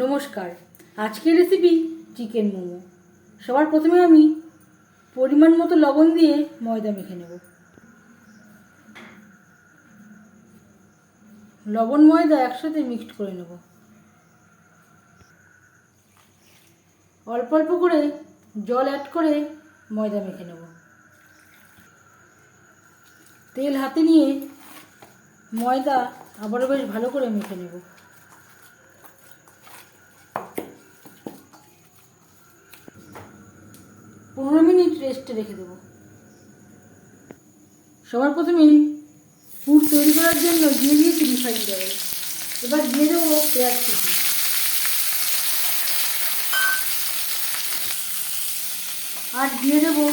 নমস্কার। আজকের recipe chicken momo. সবার প্রথমে আমি পরিমাণ মতো লবণ দিয়ে ময়দা মেখে নেব। লবণ, ময়দা একসাথে মিক্সড করে নেব। অল্প অল্প করে জল অ্যাড করে ময়দা মেখে নেব। তেল হাতে নিয়ে ময়দা আবারও বেশ ভালো করে মেখে নেব। পনেরো মিনিট রেস্টে রেখে দেবো। সবার প্রথমে পুর তৈরি করার জন্য দিয়ে দিয়েছি রিফাইন্ড অয়েল এবার দিয়ে দেবো পেঁয়াজ কুচি। আর দিয়ে দেবো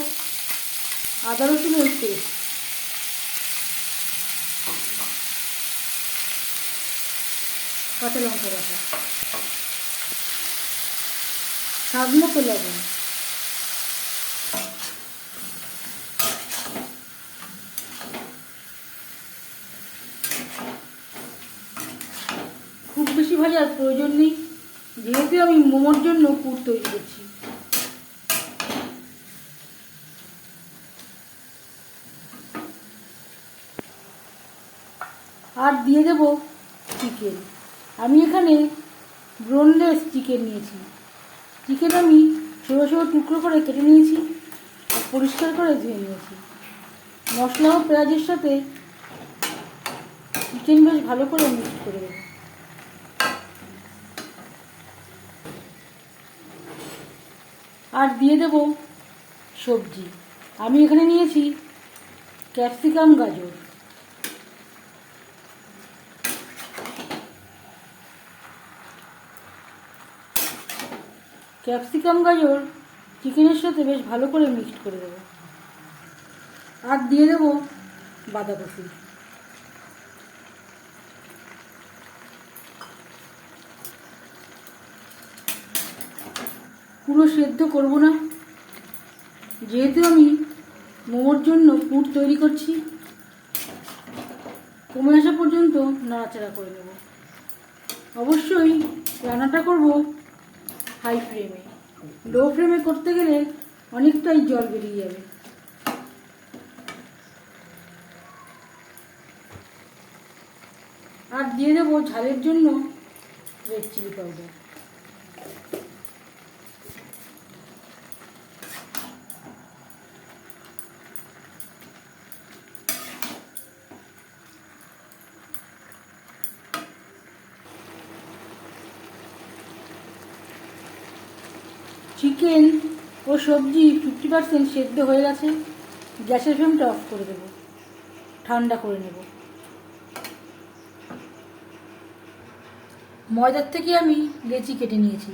আদা রসুনের পেস্ট। কাঁচা লঙ্কা বাটা। স্বাদ মতো লবণ। খুব বেশি ভাজার প্রয়োজন নেই। যেহেতু আমি মোমোর জন্য পুর তৈরি করছি। আর দিয়ে দেব চিকেন আমি এখানে ব্রোনলেস চিকেন নিয়েছি। চিকেন আমি ছোটো ছোটো টুকরো করে কেটে নিয়েছি আর পরিষ্কার করে ধুয়ে নিয়েছি। মশলা ও পেঁয়াজের সাথে চিকেন বেশ ভালো করে মিক্স করে দেবো আর দিয়ে দেব সবজি। আমি এখানে নিয়েছি ক্যাপসিকাম গাজর। ক্যাপসিকাম গাজর চিকেনের সাথে বেশ ভালো করে মিক্সড করে দেবো। আর দিয়ে দেবো বাঁধাকপি। পুরো সেদ্ধ করব না। যেহেতু আমি মোমোর জন্য পুর তৈরি করছি, কমে আসা পর্যন্ত নাড়াচাড়া করে নেব। অবশ্যই রান্নাটা করব হাই ফ্লেমে লো ফ্লেমে করতে গেলে অনেকটাই জল বেরিয়ে যাবে। আর দিয়ে দেবো ঝালের জন্য রেড চিলি পাউডার চিকেন ও সবজি ফিফটি পার্সেন্ট সেদ্ধ হয়ে গেছে। গ্যাসের ফ্লেমটা অফ করে দেবো। ঠান্ডা করে নেব। ময়দার থেকে আমি লেচি কেটে নিয়েছি।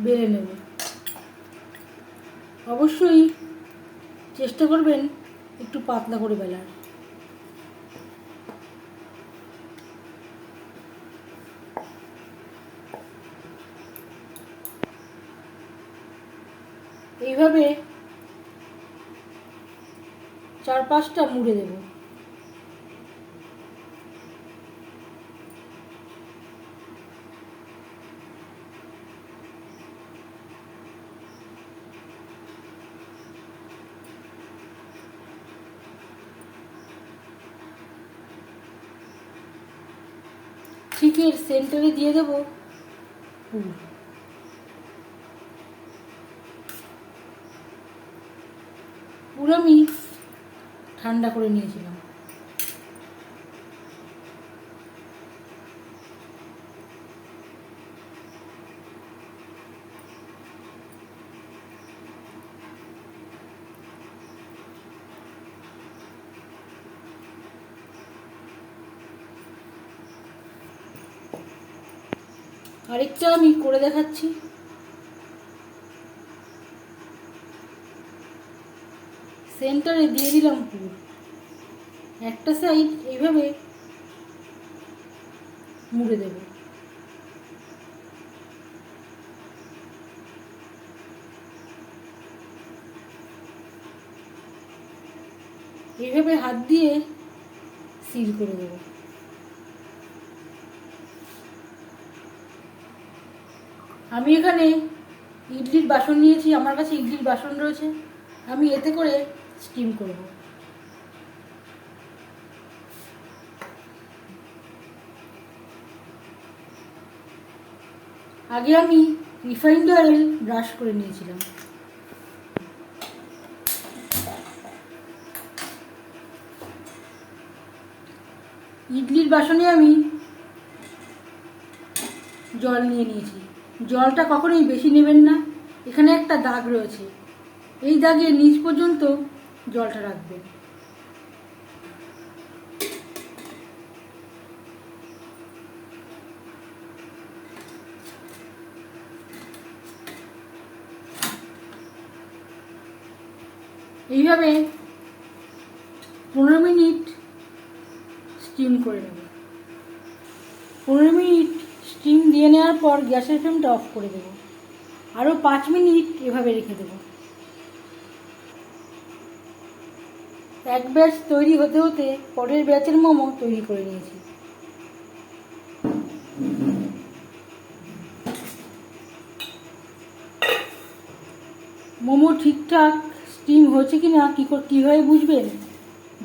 বেড়ে নেব। অবশ্যই চেষ্টা করবেন একটু পাতলা করে বেলার। এইভাবে চার পাঁচটা মুড়ে দেব। ঠিক এর সেন্টারে দিয়ে দেবো। পুর পুরো আমি ঠান্ডা করে নিয়েছিলাম। আরেকটা আমি করে দেখাচ্ছি। সেন্টারে দিয়ে দিলাম পুর। একটা সাইড এইভাবে মুড়ে দেব। এইভাবে হাত দিয়ে সিল করে দেবো। আমি এখানে ইডলির বাসন নিয়েছি, আমার কাছে ইডলির বাসন রয়েছে। আমি এতে করে স্টিম করব। আগে আমি রিফাইন্ড অয়েল ব্রাশ করে নিয়েছিলাম। ইডলির বাসনে আমি জল নিয়ে নিয়েছি। জলটা কখনোই বেশি নেবেন না। এখানে একটা দাগ রয়েছে। এই দাগের নিচ পর্যন্ত জলটা রাখবেন এইভাবে পনেরো মিনিট স্টিম করে নেব। পনেরো মিনিট স্টিম দিয়ে নেওয়ার পর গ্যাসের ফ্লেমটা অফ করে দেব। আরও পাঁচ মিনিট এভাবে রেখে দেব। এক ব্যাচ তৈরি হতে হতে পরের ব্যাচের মোমো তৈরি করে নিয়েছি। মোমো ঠিকঠাক স্টিম হয়েছে কি না কী কীভাবে বুঝবেন?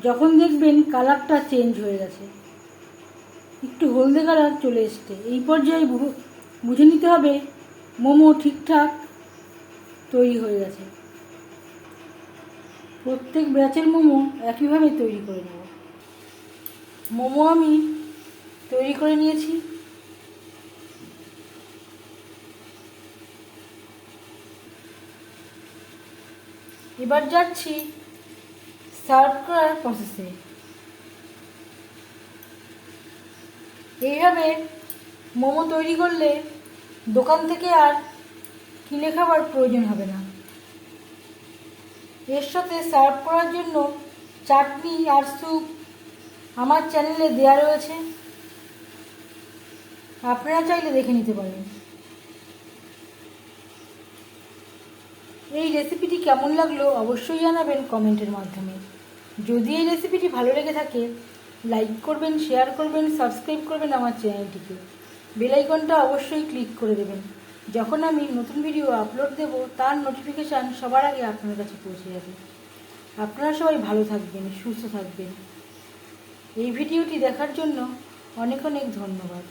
যখন দেখবেন কালারটা চেঞ্জ হয়ে গেছে। একটু হলদে কালার চলে এসছে। এই পর্যায়ে বুঝে নিতে হবে, মোমো ঠিকঠাক তৈরি হয়ে গেছে। প্রত্যেক ব্যাচের মোমো একইভাবে তৈরি করে নেব। মোমো আমি তৈরি করে নিয়েছি। এবার যাচ্ছি সার্ভ করার প্রসেসে এইভাবে মোমো তৈরি করলে দোকান থেকে আর কিনে খাবার প্রয়োজন হবে না। এর সাথে সার্ভ করার জন্য চাটনি আর স্যুপ আমার চ্যানেলে দেওয়া রয়েছে। আপনারা চাইলে দেখে নিতে পারেন। এই রেসিপিটি কেমন লাগল অবশ্যই জানাবেন কমেন্টের মাধ্যমে। যদি এই রেসিপিটি ভালো লেগে থাকে লাইক করবেন শেয়ার করবেন সাবস্ক্রাইব করবেন আমার চ্যানেলটিকে বেলাইকনটা অবশ্যই ক্লিক করে দেবেন। যখন আমি নতুন ভিডিও আপলোড দেব, তার নোটিফিকেশান সবার আগে আপনার কাছে পৌঁছে যাবে। আপনারা সবাই ভালো থাকবেন, সুস্থ থাকবেন। এই ভিডিওটি দেখার জন্য অনেক অনেক ধন্যবাদ।